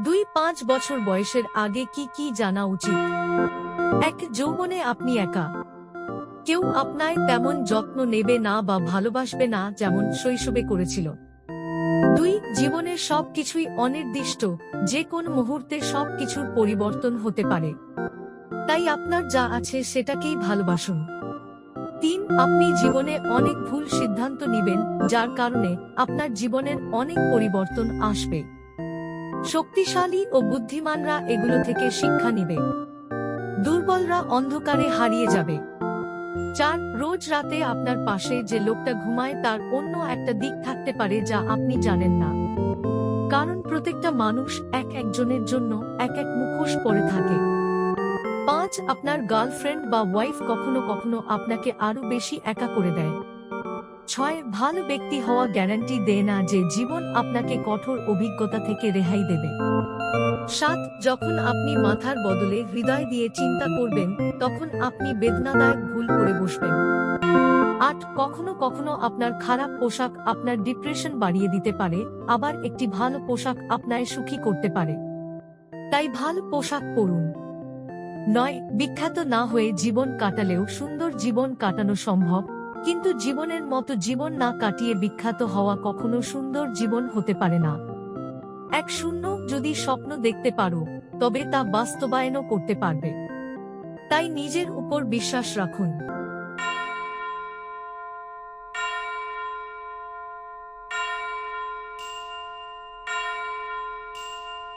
দুই পাঁচ বছর বয়সের আগে কি কি জানা উচিত? এক, যৌবনে আপনি একা। কেউ আপনায় তেমন যত্ন নেবে না বা ভালোবাসবে না যেমন শৈশবে করেছিল। দুই জীবনের সবকিছুই অনির্দিষ্ট, যে কোন মুহূর্তে সবকিছুর পরিবর্তন হতে পারে। তাই আপনার যা আছে সেটাকেই ভালোবাসুন। তিন, আপনি জীবনে অনেক ভুল সিদ্ধান্ত নিবেন, যার কারণে আপনার জীবনের অনেক পরিবর্তন আসবে। শক্তিশালী ও বুদ্ধিমানরা এগুলো থেকে শিক্ষা নিবে। দুর্বলরা অন্ধকারে হারিয়ে যাবে। চার, রোজ রাতে আপনার পাশে যে লোকটা ঘুমায় তার অন্য একটা দিক থাকতে পারে যা আপনি জানেন না। কারণ প্রত্যেকটা মানুষ এক একজনের জন্য এক এক মুখোশ পরে থাকে। পাঁচ, আপনার গার্লফ্রেন্ড বা ওয়াইফ কখনো কখনো আপনাকে আরও বেশি একা করে দেয়। ছয়, ভালো ব্যক্তি হওয়া গ্যারান্টি দেয় না যে জীবন আপনাকে কঠোর অভিজ্ঞতা থেকে রেহাই দেবে। সাত, যখন আপনি মাথার বদলে হৃদয় দিয়ে চিন্তা করবেন, তখন আপনি বেদনাদায়ক ভুল করে বসবেন। আট, কখনো কখনো আপনার খারাপ পোশাক আপনার ডিপ্রেশন বাড়িয়ে দিতে পারে, আবার একটি ভালো পোশাক আপনায় সুখী করতে পারে। তাই ভালো পোশাক পরুন। নয়, বিখ্যাত না হয়ে জীবন কাটালেও সুন্দর জীবন কাটানো সম্ভব। কিন্তু জীবনের মতো জীবন না কাটিয়ে বিখ্যাত হওয়া কখনো সুন্দর জীবন হতে পারে না। এক শূন্য যদি স্বপ্ন দেখতে পারো, তবে তা বাস্তবায়নও করতে পারবে। তাই নিজের উপর বিশ্বাস রাখুন।